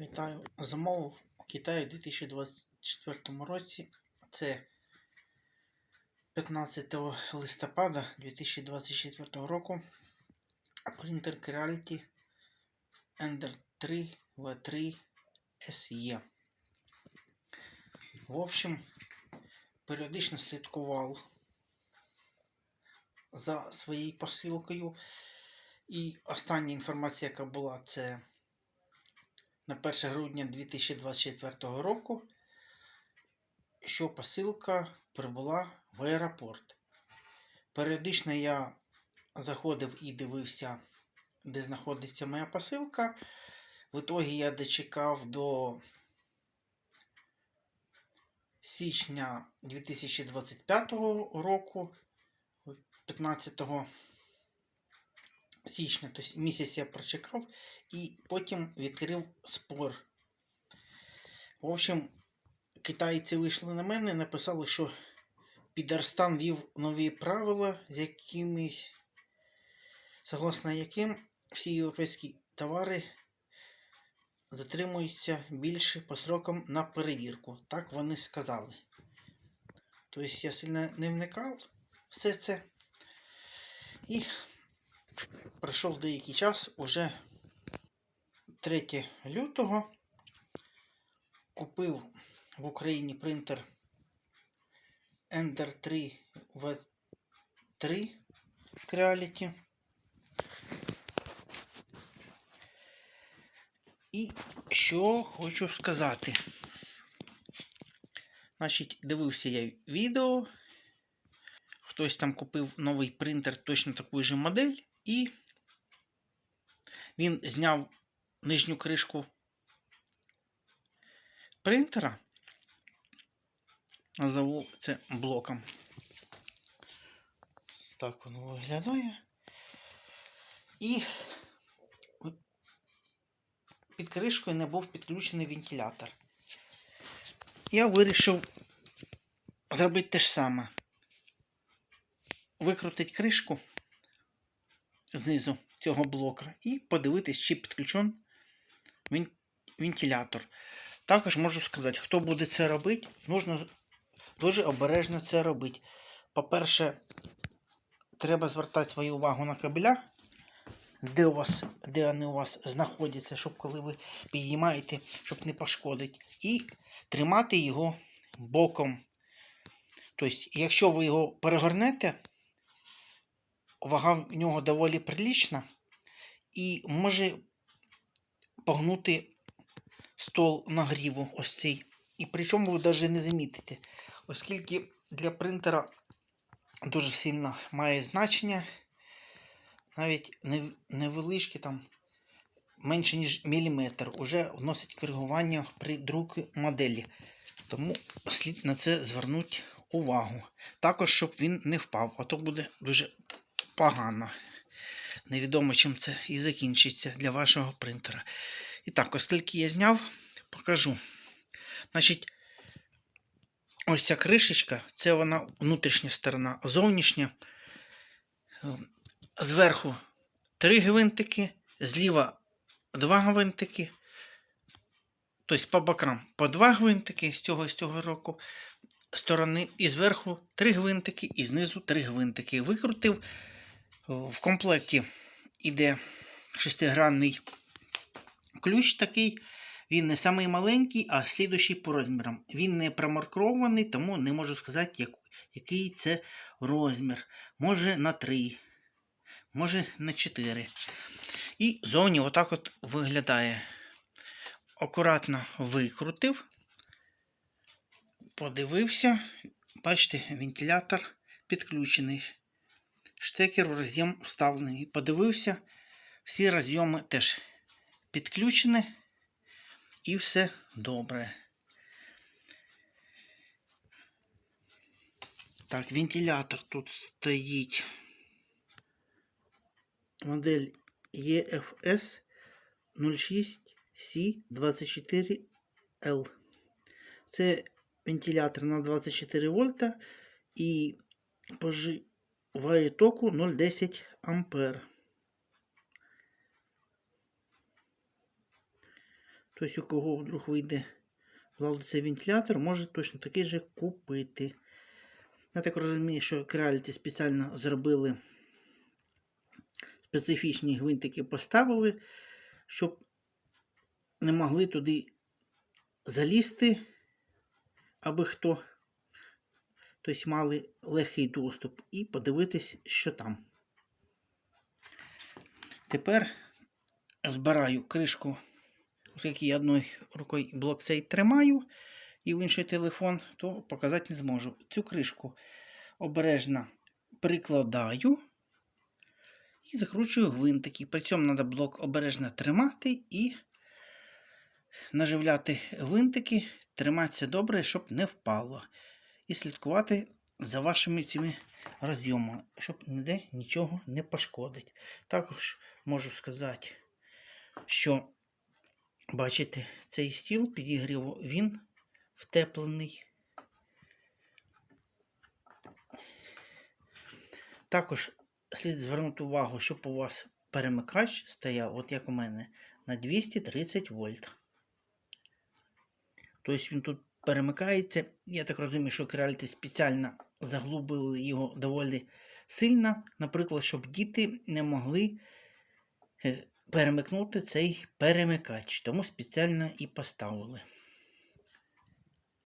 Вітаю. Замовив у Китаї у 2024 році. Це 15 листопада 2024 року. Принтер Creality Ender 3 V3 SE. В общем, періодично слідкував за своєю посилкою. І остання інформація, яка була, це на 1 грудня 2024 року, що посилка прибула в аеропорт. Періодично я заходив і дивився, де знаходиться моя посилка. В ітогі я дочекав до січня 2025 року, 15 січня, тобто місяць я прочекав і потім відкрив спор. В общем, китайці вийшли на мене написали, що Підарстан вів нові правила, з якими, согласно яким всі європейські товари затримуються більше по срокам на перевірку. Так вони сказали. Тобто я сильно не вникав все це. І пройшов деякий час, уже 3 лютого купив в Україні принтер Ender 3 V3 Creality. І що хочу сказати. Значить, дивився я відео. Хтось там купив новий принтер, точно таку ж модель, і він зняв нижню кришку принтера. Назову це блоком. Так воно виглядає. І під кришкою не був підключений вентилятор. Я вирішив зробити те ж саме. Викрутити кришку знизу цього блока і подивитись, чи підключен вентилятор. Також можу сказати, хто буде це робити, нужно дуже обережно це робити. По-перше, треба звертати свою увагу на кабеля, де у вас, де вони у вас знаходяться, щоб коли ви підіймаєте, щоб не пошкодити. І тримати його боком. Тобто, якщо ви його перегорнете, вага в нього доволі прилічна і може погнути стол нагріву ось цей. І причому ви навіть не замітите, оскільки для принтера дуже сильно має значення, навіть невеличкі там менше ніж міліметр, уже вносить коригування при друку моделі. Тому слід на це звернути увагу. Також, щоб він не впав, а то буде дуже погано. Невідомо, чим це і закінчиться для вашого принтера. І так, оскільки я зняв, покажу. Значить, ось ця кришечка, це вона внутрішня сторона, зовнішня. Зверху три гвинтики, зліва два гвинтики. Тобто по бокам по два гвинтики з цього з цього року сторони, і зверху три гвинтики, і знизу три гвинтики. Викрутив. В комплекті йде шестигранний ключ такий. Він не самий маленький, а слідущий по розмірам. Він не промаркований, тому не можу сказати, який це розмір. Може на 3, може на 4. І зовні отак от виглядає. Акуратно викрутив, подивився, бачите, вентилятор підключений. Штекер в роз'єм вставлений. Подивився, всі розйоми теж підключені і все добре. Так, вентилятор тут стоїть. Модель EFS 06 c 24 l Це вентилятор на 24 вольта і споживає току 0,10 ампер. Тобто, у кого вдруг вийде ладиться вентилятор, може точно такий же купити. Я так розумію, що Creality спеціально зробили специфічні гвинтики поставили, щоб не могли туди залізти, аби хто. Тобто мали легкий доступ і подивитись, що там. Тепер збираю кришку, оскільки я одною рукою блок цей тримаю і в інший телефон, то показати не зможу. Цю кришку обережно прикладаю і закручую гвинтики. При цьому треба блок обережно тримати і наживляти гвинтики, триматися добре, щоб не впало. І слідкувати за вашими цими розйомами, щоб ніде нічого не пошкодить. Також можу сказати, що бачите, цей стіл підігріву, він втеплений. Також слід звернути увагу, щоб у вас перемикач стояв, от як у мене, на 230 вольт. Тобто він тут перемикається. Я так розумію, що Creality спеціально заглубили його доволі сильно, наприклад, щоб діти не могли е, перемикнути цей перемикач. Тому спеціально і поставили.